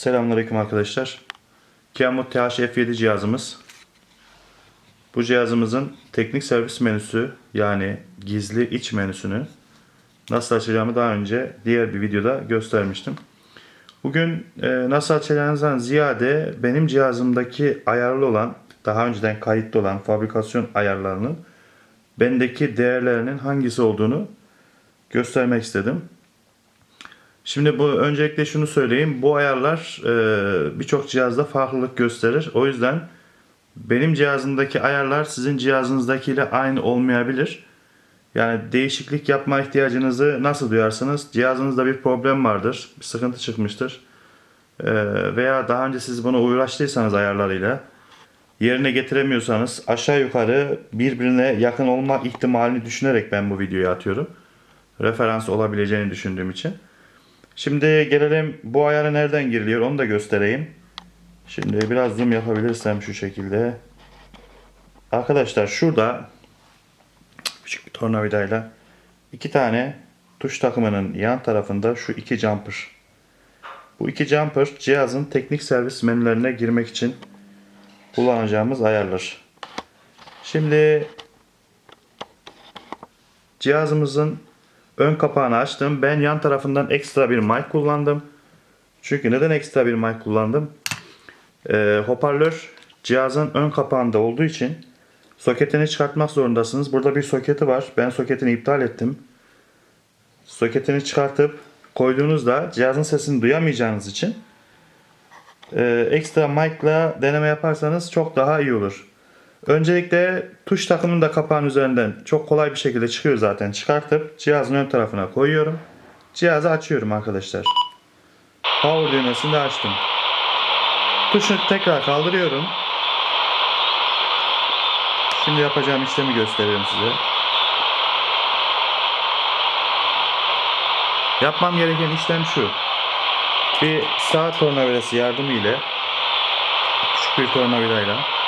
Selamünaleyküm arkadaşlar. Kiamut THF7 cihazımız. Bu cihazımızın teknik servis menüsü yani gizli iç menüsünü nasıl açacağımı daha önce diğer bir videoda göstermiştim. Bugün e, nasıl açacağınızdan ziyade benim cihazımdaki ayarlı olan daha önceden kayıtlı olan fabrikasyon ayarlarının bendeki değerlerinin hangisi olduğunu göstermek istedim. Şimdi bu öncelikle şunu söyleyeyim. Bu ayarlar e, birçok cihazda farklılık gösterir. O yüzden benim cihazımdaki ayarlar sizin cihazınızdakiyle aynı olmayabilir. Yani değişiklik yapma ihtiyacınızı nasıl duyarsınız? Cihazınızda bir problem vardır, bir sıkıntı çıkmıştır. E, veya daha önce siz bunu uğraştıysanız ayarlarıyla yerine getiremiyorsanız aşağı yukarı birbirine yakın olma ihtimalini düşünerek ben bu videoyu atıyorum. Referans olabileceğini düşündüğüm için. Şimdi gelelim bu ayara nereden giriliyor onu da göstereyim. Şimdi biraz zoom yapabilirsem şu şekilde. Arkadaşlar şurada küçük bir tornavidayla iki tane tuş takımının yan tarafında şu iki jumper. Bu iki jumper cihazın teknik servis menülerine girmek için kullanacağımız ayarlar. Şimdi cihazımızın ön kapağını açtım. Ben yan tarafından ekstra bir mic kullandım. Çünkü neden ekstra bir mic kullandım? Ee, hoparlör cihazın ön kapağında olduğu için soketini çıkartmak zorundasınız. Burada bir soketi var. Ben soketini iptal ettim. Soketini çıkartıp koyduğunuzda cihazın sesini duyamayacağınız için e, ekstra mic ile deneme yaparsanız çok daha iyi olur. Öncelikle tuş takımını da kapağın üzerinden çok kolay bir şekilde çıkıyor zaten. Çıkartıp cihazın ön tarafına koyuyorum. Cihazı açıyorum arkadaşlar. Power düğmesini de açtım. Tuşu tekrar kaldırıyorum. Şimdi yapacağım işlemi gösteriyorum size. Yapmam gereken işlem şu. Bir sağ tornavidası yardımı ile küçük bir tornavidayla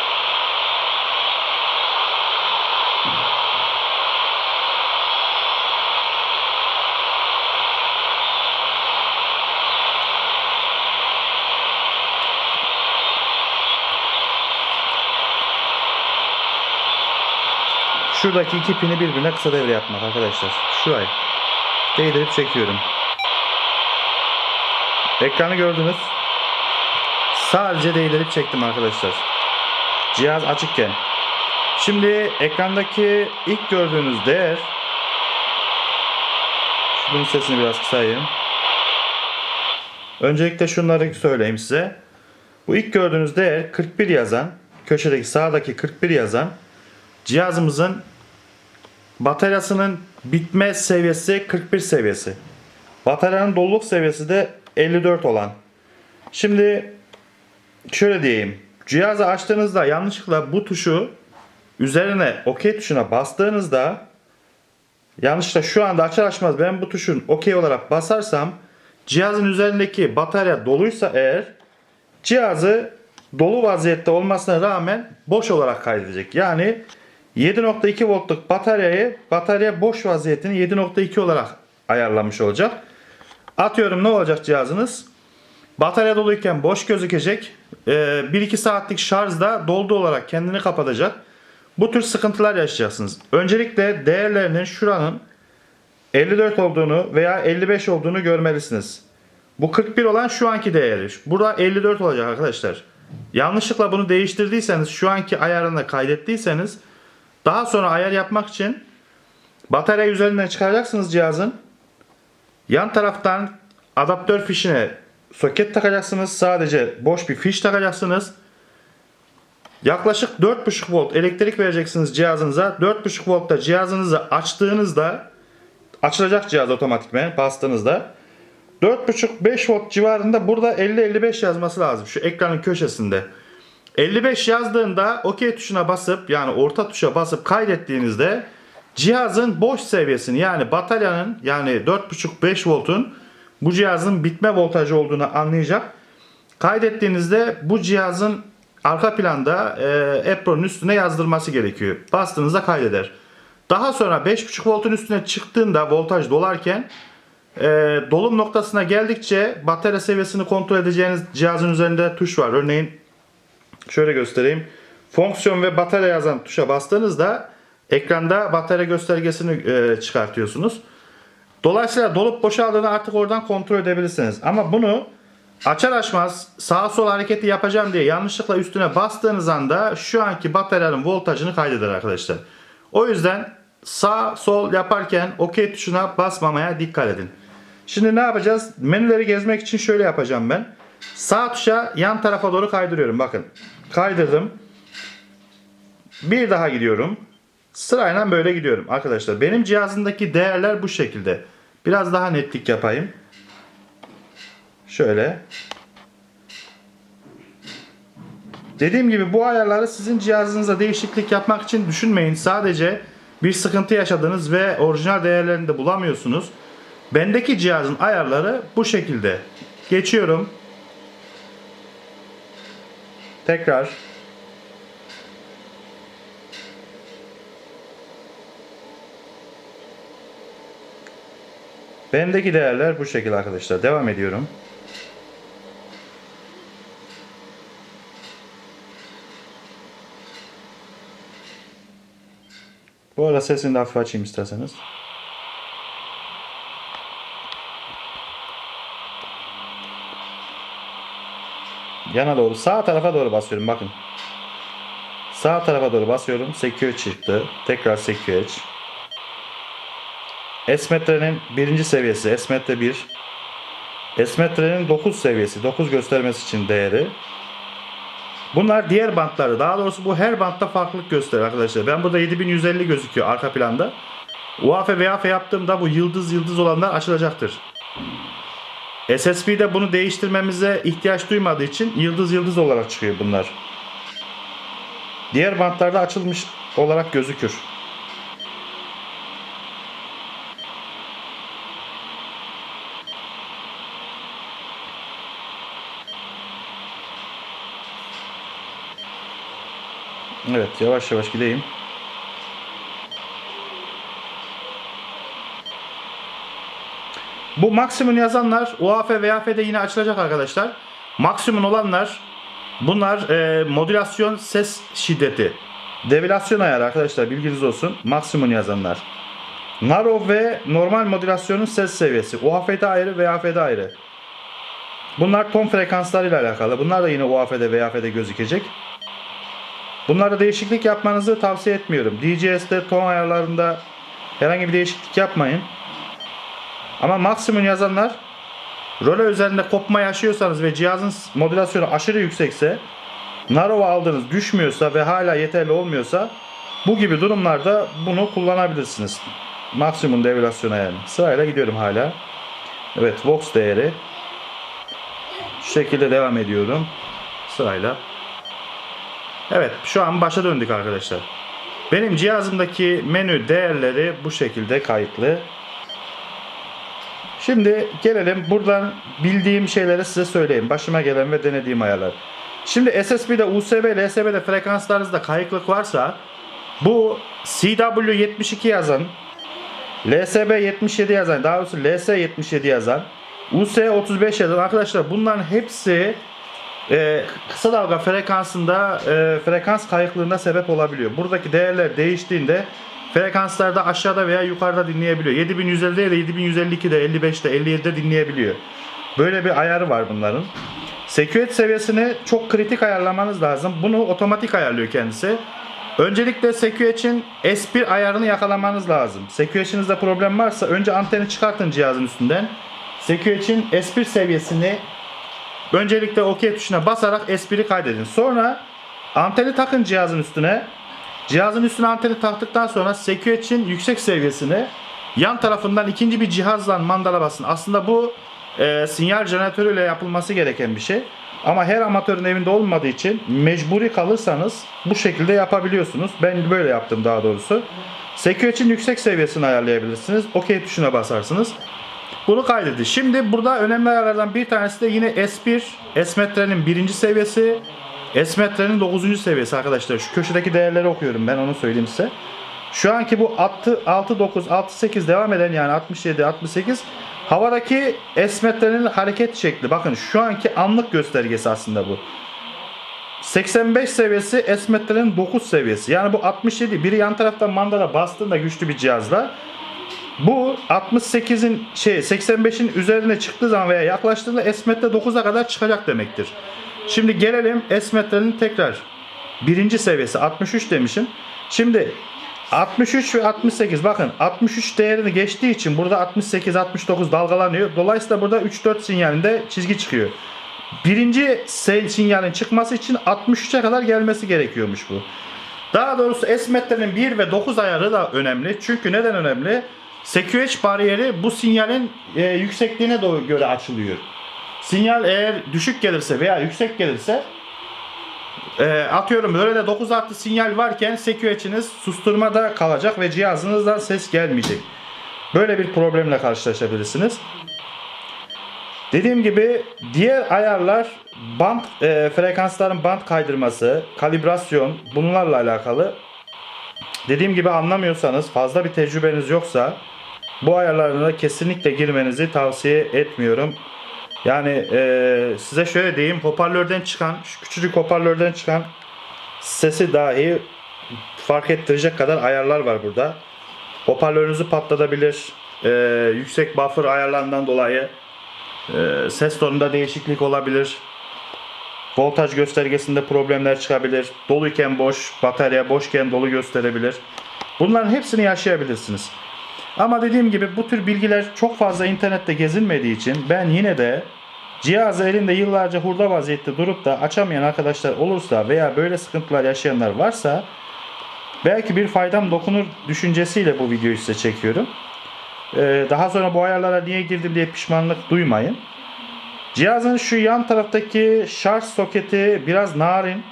Şuradaki iki pini birbirine kısa devre yapmak arkadaşlar. Şurayı. Değdirip çekiyorum. Ekranı gördünüz. Sadece değdirip çektim arkadaşlar. Cihaz açıkken. Şimdi ekrandaki ilk gördüğünüz değer Şunun sesini biraz kısayım. Öncelikle şunları söyleyeyim size. Bu ilk gördüğünüz değer 41 yazan, köşedeki sağdaki 41 yazan cihazımızın bataryasının bitme seviyesi 41 seviyesi. Bataryanın doluluk seviyesi de 54 olan. Şimdi şöyle diyeyim. Cihazı açtığınızda yanlışlıkla bu tuşu üzerine OK tuşuna bastığınızda yanlışlıkla şu anda açar açmaz ben bu tuşun OK olarak basarsam cihazın üzerindeki batarya doluysa eğer cihazı dolu vaziyette olmasına rağmen boş olarak kaydedecek. Yani 7.2 voltluk bataryayı batarya boş vaziyetini 7.2 olarak ayarlamış olacak. Atıyorum ne olacak cihazınız? Batarya doluyken boş gözükecek. 1-2 saatlik şarjda doldu olarak kendini kapatacak. Bu tür sıkıntılar yaşayacaksınız. Öncelikle değerlerinin şuranın 54 olduğunu veya 55 olduğunu görmelisiniz. Bu 41 olan şu anki değeri. Burada 54 olacak arkadaşlar. Yanlışlıkla bunu değiştirdiyseniz şu anki ayarına kaydettiyseniz daha sonra ayar yapmak için batarya üzerinden çıkaracaksınız cihazın. Yan taraftan adaptör fişine soket takacaksınız. Sadece boş bir fiş takacaksınız. Yaklaşık 4.5 volt elektrik vereceksiniz cihazınıza. 4.5 voltta cihazınızı açtığınızda açılacak cihaz otomatikmen bastığınızda 4.5-5 volt civarında burada 50-55 yazması lazım şu ekranın köşesinde. 55 yazdığında OK tuşuna basıp yani orta tuşa basıp kaydettiğinizde cihazın boş seviyesini yani bataryanın yani 4.5-5 voltun bu cihazın bitme voltajı olduğunu anlayacak. Kaydettiğinizde bu cihazın arka planda e, Apron'un üstüne yazdırması gerekiyor. Bastığınızda kaydeder. Daha sonra 5.5 voltun üstüne çıktığında voltaj dolarken e, dolum noktasına geldikçe batarya seviyesini kontrol edeceğiniz cihazın üzerinde tuş var. Örneğin şöyle göstereyim. Fonksiyon ve batarya yazan tuşa bastığınızda ekranda batarya göstergesini e, çıkartıyorsunuz. Dolayısıyla dolup boşaldığını artık oradan kontrol edebilirsiniz. Ama bunu açar açmaz sağa sola hareketi yapacağım diye yanlışlıkla üstüne bastığınız anda şu anki bataryanın voltajını kaydeder arkadaşlar. O yüzden sağ sol yaparken OK tuşuna basmamaya dikkat edin. Şimdi ne yapacağız? Menüleri gezmek için şöyle yapacağım ben. Sağ tuşa yan tarafa doğru kaydırıyorum. Bakın. Kaydırdım. Bir daha gidiyorum. Sırayla böyle gidiyorum arkadaşlar. Benim cihazımdaki değerler bu şekilde. Biraz daha netlik yapayım. Şöyle. Dediğim gibi bu ayarları sizin cihazınıza değişiklik yapmak için düşünmeyin. Sadece bir sıkıntı yaşadınız ve orijinal değerlerini de bulamıyorsunuz. Bendeki cihazın ayarları bu şekilde. Geçiyorum. Tekrar. Bendeki değerler bu şekilde arkadaşlar. Devam ediyorum. Bu arada sesini de hafif açayım isterseniz. Yana doğru sağ tarafa doğru basıyorum bakın. Sağ tarafa doğru basıyorum. Sekiyor çıktı. Tekrar sekiyor. S-metrenin birinci seviyesi. S-metre 1. S-metrenin 9 seviyesi. 9 göstermesi için değeri. Bunlar diğer bantları. Daha doğrusu bu her bantta farklılık gösterir arkadaşlar. Ben burada 7150 gözüküyor arka planda. UAF ve VAF yaptığımda bu yıldız yıldız olanlar açılacaktır. SSP'de bunu değiştirmemize ihtiyaç duymadığı için yıldız yıldız olarak çıkıyor bunlar. Diğer bantlarda açılmış olarak gözükür. Evet yavaş yavaş gideyim. Bu maksimum yazanlar UAF ve AF'de yine açılacak arkadaşlar. Maksimum olanlar bunlar e, modülasyon ses şiddeti. Devilasyon ayarı arkadaşlar bilginiz olsun. Maksimum yazanlar. Narrow ve normal modülasyonun ses seviyesi. UAF'de ayrı ve AF'de ayrı. Bunlar ton frekanslarıyla alakalı. Bunlar da yine UAF'de ve AF'de gözükecek. Bunlarda değişiklik yapmanızı tavsiye etmiyorum. DJS'de ton ayarlarında herhangi bir değişiklik yapmayın. Ama maksimum yazanlar role üzerinde kopma yaşıyorsanız ve cihazın modülasyonu aşırı yüksekse Narrow aldığınız düşmüyorsa ve hala yeterli olmuyorsa bu gibi durumlarda bunu kullanabilirsiniz. Maksimum devilasyon ayarını. Sırayla gidiyorum hala. Evet Vox değeri. Şu şekilde devam ediyorum. Sırayla. Evet şu an başa döndük arkadaşlar. Benim cihazımdaki menü değerleri bu şekilde kayıtlı. Şimdi gelelim buradan bildiğim şeyleri size söyleyeyim. Başıma gelen ve denediğim ayarlar. Şimdi SSB'de, USB, LSB'de frekanslarınızda kayıklık varsa bu CW72 yazan, LSB 77 yazan, daha doğrusu LS 77 yazan, US 35 yazan arkadaşlar bunların hepsi e, kısa dalga frekansında e, frekans kayıklığına sebep olabiliyor. Buradaki değerler değiştiğinde frekanslarda aşağıda veya yukarıda dinleyebiliyor. 7150'de de 7152'de 55'te 57'de dinleyebiliyor. Böyle bir ayarı var bunların. Security seviyesini çok kritik ayarlamanız lazım. Bunu otomatik ayarlıyor kendisi. Öncelikle Security'nin S1 ayarını yakalamanız lazım. Security'nizde problem varsa önce anteni çıkartın cihazın üstünden. Security'nin S1 seviyesini Öncelikle OK tuşuna basarak S1'i kaydedin. Sonra anteni takın cihazın üstüne. Cihazın üstüne anteni taktıktan sonra Security'nin yüksek seviyesini yan tarafından ikinci bir cihazla mandala basın. Aslında bu e, sinyal jeneratörüyle yapılması gereken bir şey. Ama her amatörün evinde olmadığı için mecburi kalırsanız bu şekilde yapabiliyorsunuz. Ben böyle yaptım daha doğrusu. Security'nin yüksek seviyesini ayarlayabilirsiniz. OK tuşuna basarsınız. Bunu kaydedin. Şimdi burada önemli ayarlardan bir tanesi de yine S1, S-metrenin birinci seviyesi, S-metrenin 9. seviyesi arkadaşlar. Şu köşedeki değerleri okuyorum ben onu söyleyeyim size. Şu anki bu 6, 6 9, 6, 8 devam eden yani 67, 68 Havadaki esmetrenin hareket şekli. Bakın şu anki anlık göstergesi aslında bu. 85 seviyesi esmetrenin 9 seviyesi. Yani bu 67. Biri yan taraftan mandala bastığında güçlü bir cihazla. Bu 68'in şey 85'in üzerine çıktığı zaman veya yaklaştığında esmetre 9'a kadar çıkacak demektir. Şimdi gelelim esmetrenin tekrar birinci seviyesi 63 demişim. Şimdi 63 ve 68 bakın 63 değerini geçtiği için burada 68 69 dalgalanıyor. Dolayısıyla burada 3-4 sinyalinde çizgi çıkıyor. Birinci sinyalin çıkması için 63'e kadar gelmesi gerekiyormuş bu. Daha doğrusu esmetrenin 1 ve 9 ayarı da önemli. Çünkü neden önemli? SQH bariyeri bu sinyalin e, yüksekliğine doğru göre açılıyor. Sinyal eğer düşük gelirse veya yüksek gelirse e, atıyorum böyle de 9 artı sinyal varken SQH'iniz susturmada kalacak ve cihazınızdan ses gelmeyecek. Böyle bir problemle karşılaşabilirsiniz. Dediğim gibi diğer ayarlar band e, frekansların band kaydırması, kalibrasyon bunlarla alakalı. Dediğim gibi anlamıyorsanız fazla bir tecrübeniz yoksa bu ayarlarına kesinlikle girmenizi tavsiye etmiyorum. Yani e, size şöyle diyeyim hoparlörden çıkan şu küçücük hoparlörden çıkan sesi dahi fark ettirecek kadar ayarlar var burada. Hoparlörünüzü patlatabilir. E, yüksek buffer ayarlarından dolayı ee, ses tonunda değişiklik olabilir. Voltaj göstergesinde problemler çıkabilir. Doluyken boş, batarya boşken dolu gösterebilir. Bunların hepsini yaşayabilirsiniz. Ama dediğim gibi bu tür bilgiler çok fazla internette gezinmediği için ben yine de cihazı elinde yıllarca hurda vaziyette durup da açamayan arkadaşlar olursa veya böyle sıkıntılar yaşayanlar varsa belki bir faydam dokunur düşüncesiyle bu videoyu size çekiyorum. Ee, daha sonra bu ayarlara niye girdim diye pişmanlık duymayın. Cihazın şu yan taraftaki şarj soketi biraz narin.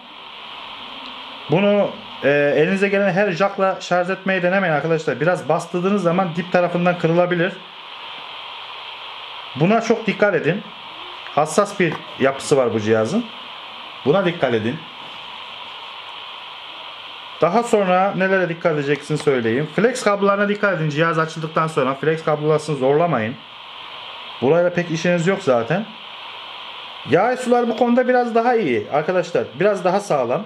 Bunu e, elinize gelen her jackla şarj etmeyi denemeyin arkadaşlar. Biraz bastırdığınız zaman dip tarafından kırılabilir. Buna çok dikkat edin. Hassas bir yapısı var bu cihazın. Buna dikkat edin. Daha sonra nelere dikkat edeceksin söyleyeyim. Flex kablolarına dikkat edin. Cihaz açıldıktan sonra flex kablolarını zorlamayın. Burayla pek işiniz yok zaten. Yağ sular bu konuda biraz daha iyi arkadaşlar. Biraz daha sağlam.